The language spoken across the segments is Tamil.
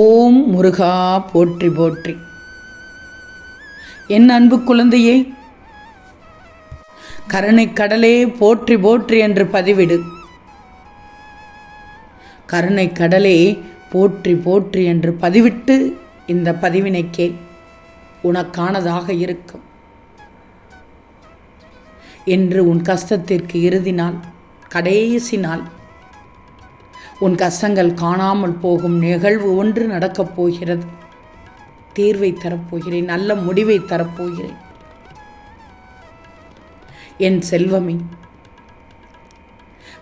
ஓம் முருகா போற்றி போற்றி. என் அன்பு குழந்தையே கருணை கடலே போற்றி போற்றி என்று பதிவிடு. கருணை கடலே போற்றி போற்றி என்று பதிவிட்டு இந்த பதிவினை கேள். உனக்கானதாக இருக்கும். என்று உன் கஷ்டத்திற்கு இறுதி நாள் கடைசி நாள் உன் கஷ்டங்கள் காணாமல் போகும் நிகழ்வு ஒன்று நடக்கப் போகிறது. தீர்வை தரப்போகிறேன் நல்ல முடிவை தரப்போகிறேன். என் செல்வமே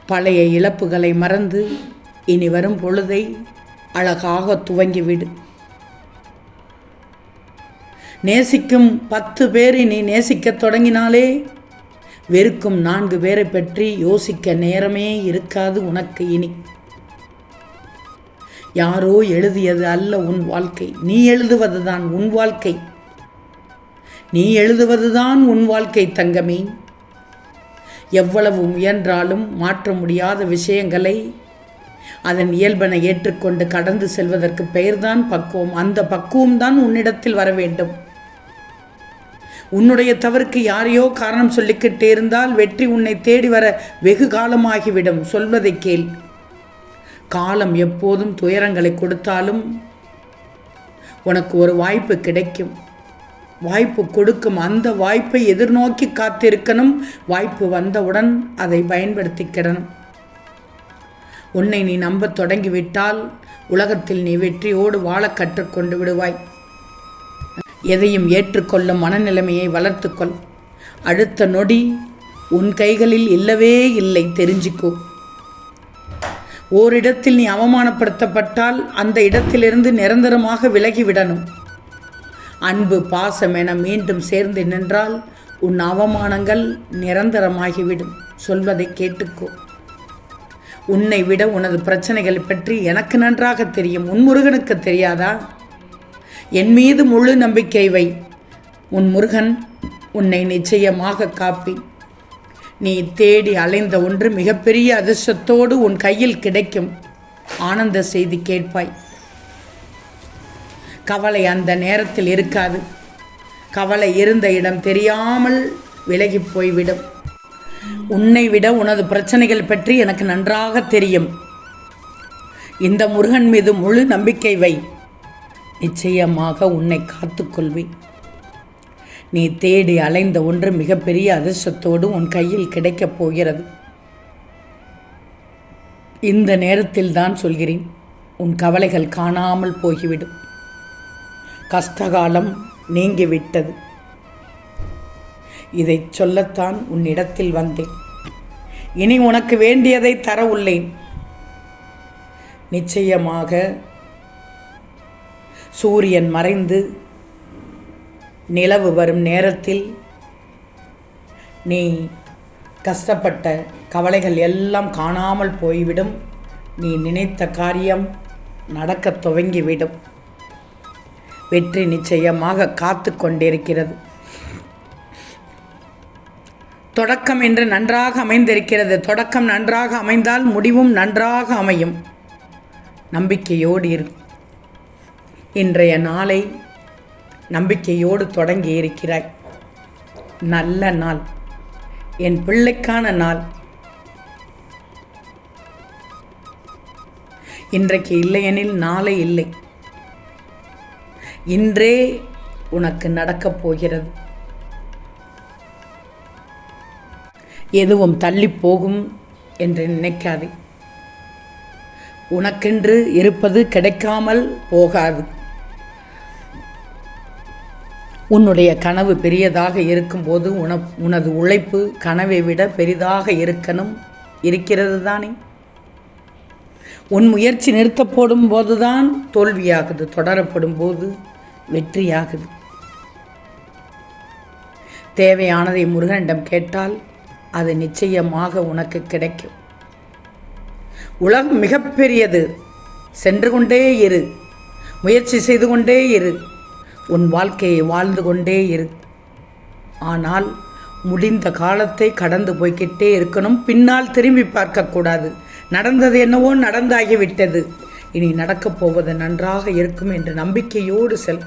பழைய இழப்புகளை மறந்து இனி வரும் பொழுதை அழகாக துவங்கிவிடு. நேசிக்கும் பத்து பேர் நீ நேசிக்கத் தொடங்கினாலே வெறுக்கும் நான்கு பேரை பற்றி யோசிக்க நேரமே இருக்காது உனக்கு இனி. யாரோ எழுதியது அல்ல உன் வாழ்க்கை. நீ எழுதுவது தான் உன் வாழ்க்கை. நீ எழுதுவது தான் உன் வாழ்க்கை தங்கமே. எவ்வளவு முயன்றாலும் மாற்ற முடியாத விஷயங்களை அதன் இயல்பனை ஏற்றுக்கொண்டு கடந்து செல்வதற்கு பெயர்தான் பக்குவம். அந்த பக்குவம் தான் உன்னிடத்தில் வர வேண்டும். உன்னுடைய தவறுக்கு யாரையோ காரணம் சொல்லிக்கிட்டே இருந்தால் வெற்றி உன்னை தேடி வர வெகு காலமாகிவிடும். சொல்வதை கேள். காலம் எப்போதும் துயரங்களை கொடுத்தாலும் உனக்கு ஒரு வாய்ப்பு கிடைக்கும். வாய்ப்பு கொடுக்கும். அந்த வாய்ப்பை எதிர்நோக்கி காத்திருக்கணும். வாய்ப்பு வந்தவுடன் அதை பயன்படுத்திக்கிடணும். உன்னை நீ நம்பத் தொடங்கிவிட்டால் உலகத்தில் நீ வெற்றியோடு வாழ கற்றுக்கொண்டு விடுவாய். எதையும் ஏற்றுக்கொள்ளும் மனநிலைமையை வளர்த்துக்கொள். அடுத்த நொடி உன் கைகளில் இல்லவே இல்லை. தெரிஞ்சுக்கோ. ஓரிடத்தில் நீ அவமானப்படுத்தப்பட்டால் அந்த இடத்திலிருந்து நிரந்தரமாக விலகிவிடணும். அன்பு பாசம் என மீண்டும் சேர்ந்து நின்றால் உன் அவமானங்கள் நிரந்தரமாகிவிடும். சொல்வதை கேட்டுக்கோ. உன்னை விட உனது பிரச்சனைகளை பற்றி எனக்கு நன்றாக தெரியும். உன் முருகனுக்கு தெரியாதா? என் மீது முழு நம்பிக்கை வை. உன் முருகன் உன்னை நிச்சயமாக காப்பி. நீ தேடி அலைந்த ஒன்று மிகப்பெரிய அதிர்ஷ்டத்தோடு உன் கையில் கிடைக்கும். ஆனந்த செய்தி கேட்பாய். கவலை அந்த நேரத்தில் இருக்காது. கவலை இருந்த இடம் தெரியாமல் விலகி போய்விடும். உன்னை விட உனது பிரச்சனைகள் பற்றி எனக்கு நன்றாக தெரியும். இந்த முருகன் மீது முழு நம்பிக்கை வை. நிச்சயமாக உன்னை காத்துக்கொள்வேன் நீ தேடி அலைந்த ஒன்று மிகப்பெரிய அதிர்ஷ்டத்தோடு உன் கையில் கிடைக்கப் போகிறது. இந்த நேரத்தில் தான் சொல்கிறேன் உன் கவலைகள் காணாமல் போய்விடும். கஷ்டகாலம் நீங்கிவிட்டது. இதை சொல்லத்தான் உன்னிடத்தில் வந்தேன். இனி உனக்கு வேண்டியதை தர உள்ளேன். நிச்சயமாக சூரியன் மறைந்து நிலவு வரும் நேரத்தில் நீ கஷ்டப்பட்ட கவலைகள் எல்லாம் காணாமல் போய்விடும். நீ நினைத்த காரியம் நடக்கத் துவங்கிவிடும். வெற்றி நிச்சயமாக காத்து கொண்டிருக்கிறது. தொடக்கம் என்று நன்றாக அமைந்திருக்கிறது. தொடக்கம் நன்றாக அமைந்தால் முடிவும் நன்றாக அமையும். நம்பிக்கையோடு இருக்கும் இன்றைய நாளை நம்பிக்கையோடு தொடங்கி இருக்கிறாய். நல்ல நாள். என் பிள்ளைக்கான நாள். இன்றைக்கு இல்லையெனில் நாளை இல்லை. இன்றே உனக்கு நடக்கப் போகிறது. எதுவும் தள்ளி போகும் என்று நினைக்காதே. உனக்கென்று இருப்பது கிடைக்காமல் போகாது. உன்னுடைய கனவு பெரியதாக இருக்கும்போது உன உனது உழைப்பு கனவை விட பெரிதாக இருக்கணும் இருக்கிறது தானே உன் முயற்சி நிறுத்தப்படும் போதுதான் தோல்வியாகுது தொடரப்படும் போது வெற்றியாகுது. தேவையானதை முருகனிடம் கேட்டால் அது நிச்சயமாக உனக்கு கிடைக்கும். உலகம் மிகப்பெரியது. சென்று கொண்டே இரு. முயற்சி செய்து கொண்டே இரு. உன் வாழ்க்கையை வாழ்ந்து கொண்டே இரு. ஆனால் முடிந்த காலத்தை கடந்து போய்க்கிட்டே இருக்கணும். பின்னால் திரும்பி பார்க்கக்கூடாது. நடந்தது என்னவோ நடந்தாகிவிட்டது. இனி நடக்கப் போவது நன்றாக இருக்கும் என்ற நம்பிக்கையோடு செல்.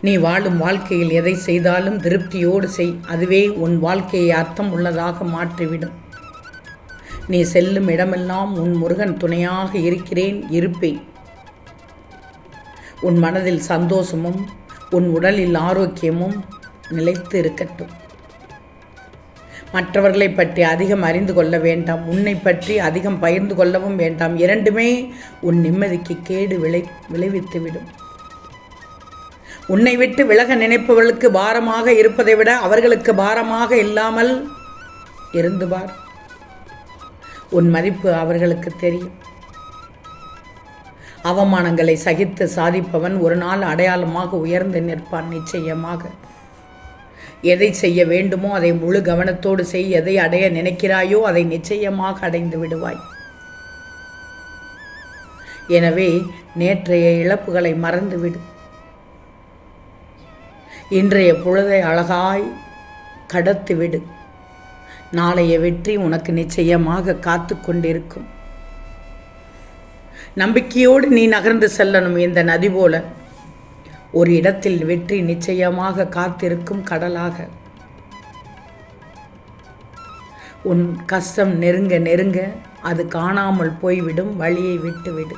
நீ வாழும் வாழ்க்கையில் எதை செய்தாலும் திருப்தியோடு செய். அதுவே உன் வாழ்க்கையை அர்த்தம் உள்ளதாக மாற்றிவிடும். நீ செல்லும் இடமெல்லாம் உன் முருகன் துணையாக இருக்கிறேன். இருப்பேன். உன் மனதில் சந்தோஷமும் உன் உடலில் ஆரோக்கியமும் நிலைத்து இருக்கட்டும். மற்றவர்களை பற்றி அதிகம் அறிந்து கொள்ள வேண்டாம் உன்னை பற்றி அதிகம் பகிர்ந்து கொள்ளவும் வேண்டாம். இரண்டுமே உன் நிம்மதிக்கு கேடு விளை விளைவித்துவிடும். உன்னை விட்டு விலக நினைப்பவர்களுக்கு பாரமாக இருப்பதை விட அவர்களுக்கு பாரமாக இல்லாமல் இருந்து பார். உன் மதிப்பு அவர்களுக்கு தெரியும். அவமானங்களை சகித்து சாதிப்பவன் ஒரு நாள் அடையாளமாக உயர்ந்து நிற்பான் நிச்சயமாக. எதை செய்ய வேண்டுமோ அதை முழு கவனத்தோடு செய் எதை அடைய நினைக்கிறாயோ அதை நிச்சயமாக அடைந்து விடுவாய். எனவே நேற்றைய இழப்புகளை மறந்துவிடு. இன்றைய பொழுதை அழகாய் கடத்திவிடு. நாளைய வெற்றி உனக்கு நிச்சயமாக காத்து கொண்டிருக்கும் நம்பிக்கையோடு நீ நகர்ந்து செல்லணும் இந்த நதி போல. ஒரு இடத்தில் வெற்றி நிச்சயமாக காத்திருக்கும் கடலாக. உன் கஷ்டம் நெருங்க நெருங்க அது காணாமல் போய்விடும் வழியை விட்டுவிடு.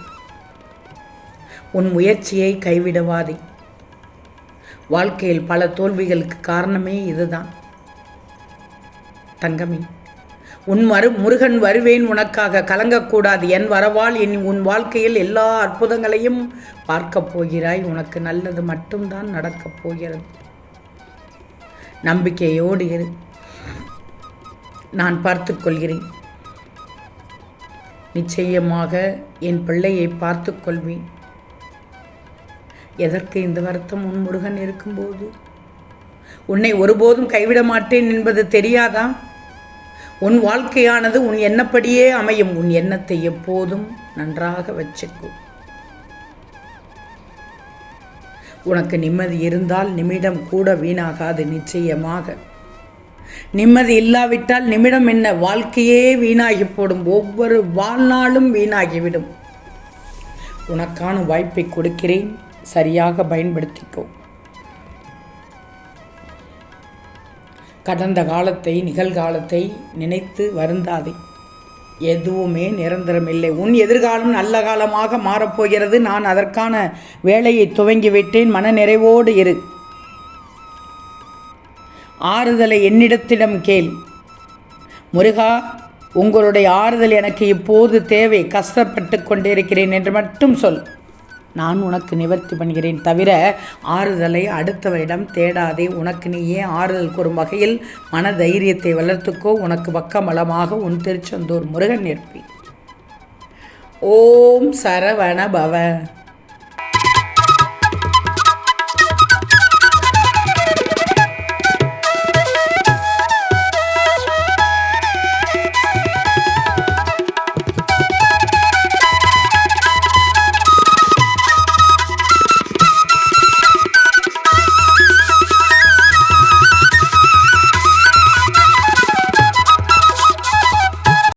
உன் முயற்சியை கைவிடவாதே. வாழ்க்கையில் பல தோல்விகளுக்கு காரணமே இதுதான். தங்கமே உன் மறு முருகன் வருவேன் உனக்காக கலங்கக்கூடாது. என் வரவால் என் உன் வாழ்க்கையில் எல்லா அற்புதங்களையும் பார்க்கப் போகிறாய். உனக்கு நல்லது மட்டும்தான் நடக்கப் போகிறது. நம்பிக்கையோடு இரு. நான் பார்த்து கொள்கிறேன். நிச்சயமாக என் பிள்ளையை பார்த்து கொள்வேன். எதற்கு இந்த வருத்தம்? உன் முருகன் இருக்கும்போது. உன்னை ஒருபோதும் கைவிட மாட்டேன் என்பது தெரியாதா? உன் வாழ்க்கையானது உன் எண்ணப்படியே அமையும். உன் எண்ணத்தை எப்போதும் நன்றாக வச்சுக்கும் உனக்கு நிம்மதி இருந்தால் நிமிடம் கூட வீணாகாது நிச்சயமாக. நிம்மதி இல்லாவிட்டால் நிமிடம் என்ன? வாழ்க்கையே வீணாகி போடும். ஒவ்வொரு வாழ்நாளும் வீணாகிவிடும். உனக்கான வாய்ப்பை கொடுக்கிறேன். சரியாக பயன்படுத்திக்கோ. கடந்த காலத்தை நிகழ்காலத்தை நினைத்து வருந்தாதே. எதுவுமே நிரந்தரமில்லை. உன் எதிர்காலம் நல்ல காலமாக மாறப்போகிறது. நான் அதற்கான வேலையை துவங்கிவிட்டேன். மன நிறைவோடு இரு. ஆறுதலை என்னிடத்திடம் கேள். முருகா உங்களுடைய ஆறுதல் எனக்கு இப்போது தேவை. கஷ்டப்பட்டு கொண்டிருக்கிறேன் என்று மட்டும் சொல். நான் உனக்கு நிவர்த்தி பண்ணுகிறேன் தவிர ஆறுதலை அடுத்தவரிடம் தேடாதே. உனக்கு நீயே ஆறுதல் கூறும் வகையில் மன தைரியத்தை வளர்த்துக்கோ. உனக்கு பக்கமலமாக உன் திருச்செந்தூர் முருகன் நிற்பி ஓம் சரவண பவ